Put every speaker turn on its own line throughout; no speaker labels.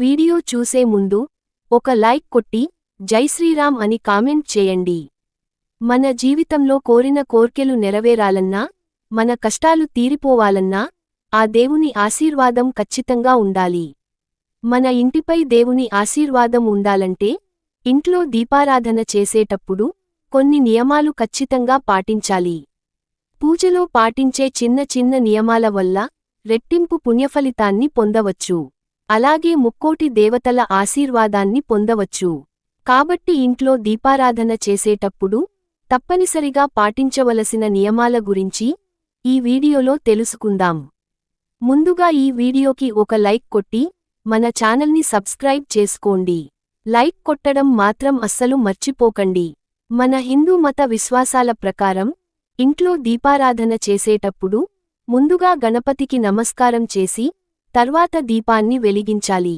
Video చూసే ముందు ఒక లైక్ కొట్టి జై శ్రీరామ్ అని కామెంట్ చేయండి. మన జీవితంలో కోరిన కోర్కెలు నెరవేరాలన్నా మన కష్టాలు తీరిపోవాలన్నా ఆ దేవుని ఆశీర్వాదం ఖచ్చితంగా ఉండాలి. మన ఇంటిపై దేవుని ఆశీర్వాదం ఉండాలంటే ఇంట్లో దీపారాధన చేసేటప్పుడు కొన్ని నియమాలు ఖచ్చితంగా పాటించాలి. పూజలో పాటించే చిన్న చిన్న నియమాల వల్ల రెట్టింపు పుణ్యఫలితాన్ని పొందవచ్చు. అలాగే ముక్కోటి దేవతల ఆశీర్వాదాన్ని పొందవచ్చు. కాబట్టి ఇంట్లో దీపారాధన చేసేటప్పుడు తప్పనిసరిగా పాటించవలసిన నియమాల గురించి ఈ వీడియోలో తెలుసుకుందాం. ముందుగా ఈ వీడియోకి ఒక లైక్ కొట్టి మన ఛానల్ని సబ్స్క్రైబ్ చేసుకోండి. లైక్ కొట్టడం మాత్రం అస్సలు మర్చిపోకండి. మన హిందూ మత విశ్వాసాల ప్రకారం ఇంట్లో దీపారాధన చేసేటప్పుడు ముందుగా గణపతికి నమస్కారం చేసి తర్వాత దీపాన్ని వెలిగించాలి.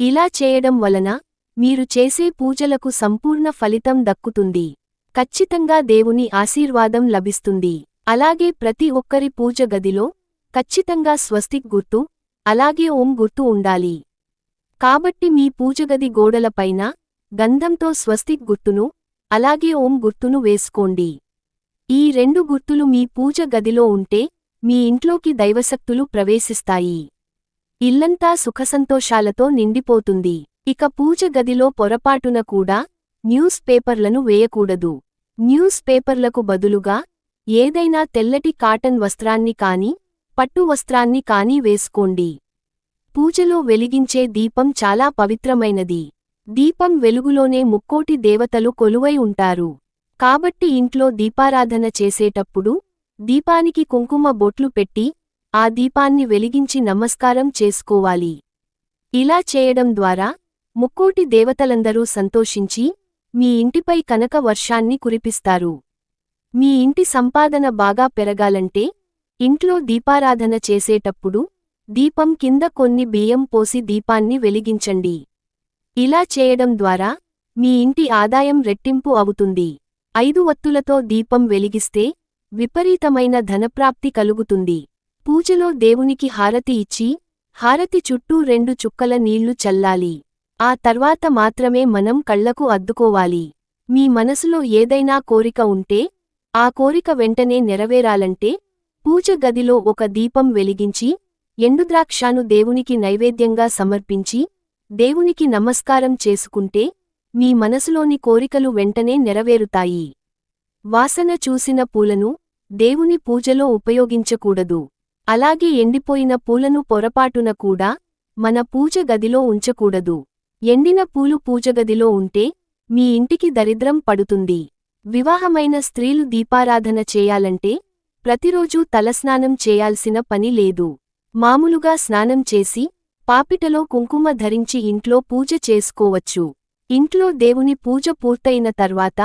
ఇలా చేయడం వలన మీరు చేసే పూజలకు సంపూర్ణ ఫలితం దక్కుతుంది. ఖచ్చితంగా దేవుని ఆశీర్వాదం లభిస్తుంది. అలాగే ప్రతి ఒక్కరి పూజ గదిలో ఖచ్చితంగా స్వస్తిక్ గుర్తు అలాగే ఓం గుర్తు ఉండాలి. కాబట్టి మీ పూజగది గోడలపైన గంధంతో స్వస్తిక్ గుర్తును అలాగే ఓం గుర్తును వేసుకోండి. ఈ రెండు గుర్తులు మీ పూజ గదిలో ఉంటే మీ ఇంట్లోకి దైవశక్తులు ప్రవేశిస్తాయి. ఇల్లంతా సుఖసంతోషాలతో నిండిపోతుంది. ఇక పూజ గదిలో పొరపాటున కూడా న్యూస్ పేపర్లను వేయకూడదు. న్యూస్ పేపర్లకు బదులుగా ఏదైనా తెల్లటి కాటన్ వస్త్రాన్ని కాని పట్టు వస్త్రాన్ని కానీ వేసుకోండి. పూజలో వెలిగించే దీపం చాలా పవిత్రమైనది. దీపం వెలుగులోనే ముక్కోటి దేవతలు కొలువై ఉంటారు. కాబట్టి ఇంట్లో దీపారాధన చేసేటప్పుడు దీపానికి కుంకుమ బొట్లు పెట్టి ఆ దీపాన్ని వెలిగించి నమస్కారం చేసుకోవాలి. ఇలా చేయడం ద్వారా ముక్కోటి దేవతలందరూ సంతోషించి మీ ఇంటిపై కనక వర్షాన్ని కురిపిస్తారు. మీ ఇంటి సంపాదన బాగా పెరగాలంటే ఇంట్లో దీపారాధన చేసేటప్పుడు దీపం కింద కొన్ని బియ్యం పోసి దీపాన్ని వెలిగించండి. ఇలా చేయడం ద్వారా మీ ఇంటి ఆదాయం రెట్టింపు అవుతుంది. ఐదు వత్తులతో దీపం వెలిగిస్తే విపరీతమైన ధనప్రాప్తి కలుగుతుంది. పూజలో దేవునికి హారతి ఇచ్చి హారతి చుట్టూ రెండు చుక్కల నీళ్ళు చల్లాలి. ఆ తర్వాత మాత్రమే మనం కళ్ళకు అద్దుకోవాలి. మీ మనసులో ఏదైనా కోరిక ఉంటే ఆ కోరిక వెంటనే నెరవేరాలంటే పూజ గదిలో ఒక దీపం వెలిగించి ఎండుద్రాక్షాను దేవునికి నైవేద్యంగా సమర్పించి దేవునికి నమస్కారం చేసుకుంటే మీ మనసులోని కోరికలు వెంటనే నెరవేరుతాయి. వాసన చూసిన పూలను దేవుని పూజలో ఉపయోగించకూడదు. అలాగే ఎండిపోయిన పూలను పొరపాటున కూడా మన పూజ గదిలో ఉంచకూడదు. ఎండిన పూలు పూజగదిలో ఉంటే మీ ఇంటికి దరిద్రం పడుతుంది. వివాహమైన స్త్రీలు దీపారాధన చేయాలంటే ప్రతిరోజూ తలస్నానం చేయాల్సిన పని లేదు. మామూలుగా స్నానం చేసి పాపిటలో కుంకుమ ధరించి ఇంట్లో పూజ చేసుకోవచ్చు. ఇంట్లో దేవుని పూజ పూర్తయిన తర్వాత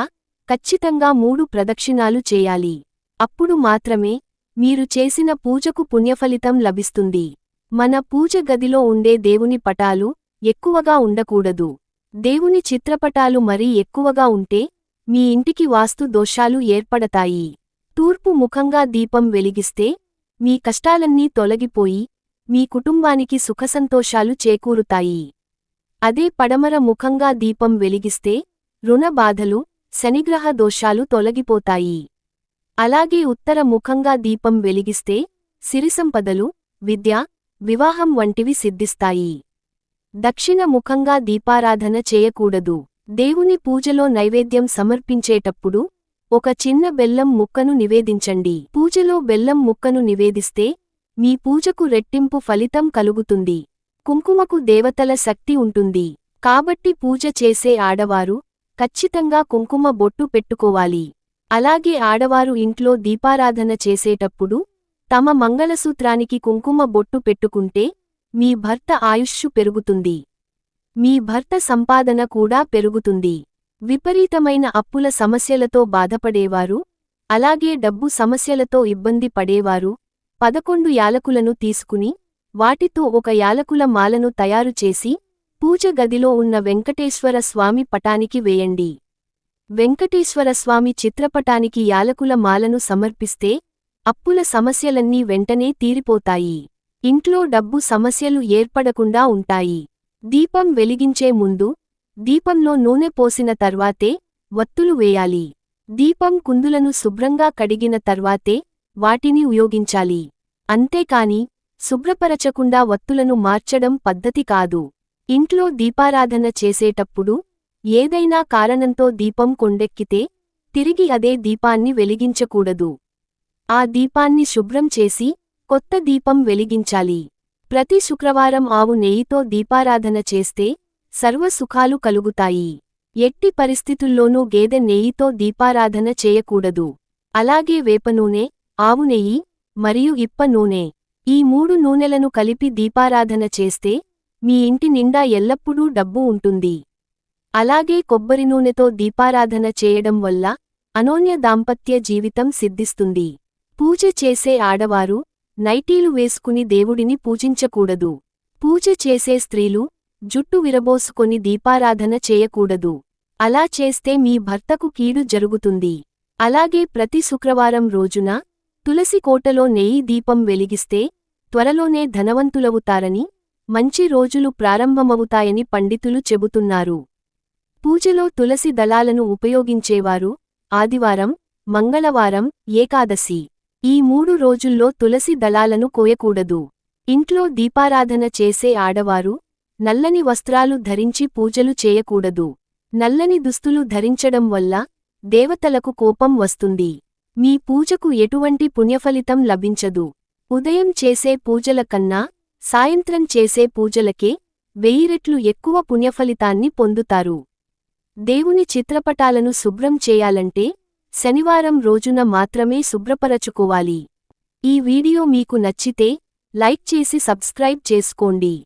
ఖచ్చితంగా మూడు ప్రదక్షిణాలు చేయాలి. అప్పుడు మాత్రమే మీరు చేసిన పూజకు పుణ్యఫలితం లభిస్తుంది. మన పూజ గదిలో ఉండే దేవుని పటాలు ఎక్కువగా ఉండకూడదు. దేవుని చిత్రపటాలు మరీ ఎక్కువగా ఉంటే మీ ఇంటికి వాస్తు దోషాలు ఏర్పడతాయి. తూర్పు ముఖంగా దీపం వెలిగిస్తే మీ కష్టాలన్నీ తొలగిపోయి మీ కుటుంబానికి సుఖసంతోషాలు చేకూరుతాయి. అదే పడమర ముఖంగా దీపం వెలిగిస్తే రుణబాధలు శనిగ్రహ దోషాలు తొలగిపోతాయి. అలాగే ఉత్తర ముఖంగా దీపం వెలిగిస్తే సిరిసంపదలు విద్య వివాహం వంటివి సిద్ధిస్తాయి. దక్షిణ ముఖంగా దీపారాధన చేయకూడదు. దేవుని పూజలో నైవేద్యం సమర్పించేటప్పుడు ఒక చిన్న బెల్లం ముక్కను నివేదించండి. పూజలో బెల్లం ముక్కను నివేదిస్తే మీ పూజకు రెట్టింపు ఫలితం కలుగుతుంది. కుంకుమకు దేవతల శక్తి ఉంటుంది. కాబట్టి పూజ చేసే ఆడవారు ఖచ్చితంగా కుంకుమ బొట్టు పెట్టుకోవాలి. అలాగే ఆడవారు ఇంట్లో దీపారాధన చేసేటప్పుడు తమ మంగళసూత్రానికి కుంకుమ బొట్టు పెట్టుకుంటే మీ భర్త ఆయుష్షు పెరుగుతుంది. మీ భర్త సంపాదన కూడా పెరుగుతుంది. విపరీతమైన అప్పుల సమస్యలతో బాధపడేవారు అలాగే డబ్బు సమస్యలతో ఇబ్బంది పడేవారు పదకొండు యాలకులను తీసుకుని వాటితో ఒక యాలకుల మాలను తయారు చేసి పూజ గదిలో ఉన్న వెంకటేశ్వర స్వామి పటానికి వేయండి. వెంకటేశ్వర స్వామి చిత్రపటానికి యాలకుల మాలను సమర్పిస్తే అప్పుల సమస్యలన్నీ వెంటనే తీరిపోతాయి. ఇంట్లో డబ్బు సమస్యలు ఏర్పడకుండా ఉంటాయి. దీపం వెలిగించే ముందు దీపంలో నూనె పోసిన తర్వాతే వత్తులు వేయాలి. దీపం కుందులను శుభ్రంగా కడిగిన తర్వాతే వాటిని ఉపయోగించాలి. అంతేకాని శుభ్రపరచకుండా వత్తులను మార్చడం పద్ధతి కాదు. ఇంట్లో దీపారాధన చేసేటప్పుడు ఏదైనా కారణంతో దీపం కొండెక్కితే తిరిగి అదే దీపాన్ని వెలిగించకూడదు. ఆ దీపాన్ని శుభ్రం చేసి కొత్త దీపం వెలిగించాలి. ప్రతి శుక్రవారం ఆవు నెయ్యితో దీపారాధన చేస్తే సర్వసుఖాలు కలుగుతాయి. ఎట్టి పరిస్థితుల్లోనూ గేదె నెయ్యితో దీపారాధన చేయకూడదు. అలాగే వేపనూనె ఆవు నెయ్యి మరియు ఇప్ప నూనె. ఈ మూడు నూనెలను కలిపి దీపారాధన చేస్తే మీ ఇంటి నిండా ఎల్లప్పుడూ డబ్బు ఉంటుంది. అలాగే కొబ్బరి నూనెతో దీపారాధన చేయడం వల్ల అనోన్య దాంపత్య జీవితం సిద్ధిస్తుంది. పూజ చేసే ఆడవారు నైటీలు వేసుకుని దేవుడిని పూజించకూడదు. పూజ చేసే స్త్రీలు జుట్టు విరబోసుకొని దీపారాధన చేయకూడదు. అలా చేస్తే మీ భర్తకు కీడు జరుగుతుంది. అలాగే ప్రతి శుక్రవారం రోజున తులసి కోటలో నెయ్యి దీపం వెలిగిస్తే త్వరలోనే ధనవంతులవుతారని మంచి రోజులు ప్రారంభమవుతాయని పండితులు చెబుతున్నారు. పూజలో తులసి దళాలను ఉపయోగించేవారు ఆదివారం మంగళవారం ఏకాదశి. ఈ మూడు రోజుల్లో తులసి దళాలను కోయకూడదు. ఇంట్లో దీపారాధన చేసే ఆడవారు నల్లని వస్త్రాలు ధరించి పూజలు చేయకూడదు. నల్లని దుస్తులు ధరించడం వల్ల దేవతలకు కోపం వస్తుంది. మీ పూజకు ఎటువంటి పుణ్యఫలితం లభించదు. ఉదయం చేసే పూజల కన్నా సాయంత్రం చేసే పూజలకే వెయ్యి రెట్లు ఎక్కువ పుణ్యఫలితాన్ని పొందుతారు. దేవుని చిత్రపటాలను శుభ్రం చేయాలంటే శనివారం రోజున మాత్రమే శుభ్రపరచుకోవాలి. ఈ వీడియో మీకు నచ్చితే లైక్ చేసి సబ్స్క్రైబ్ చేసుకోండి.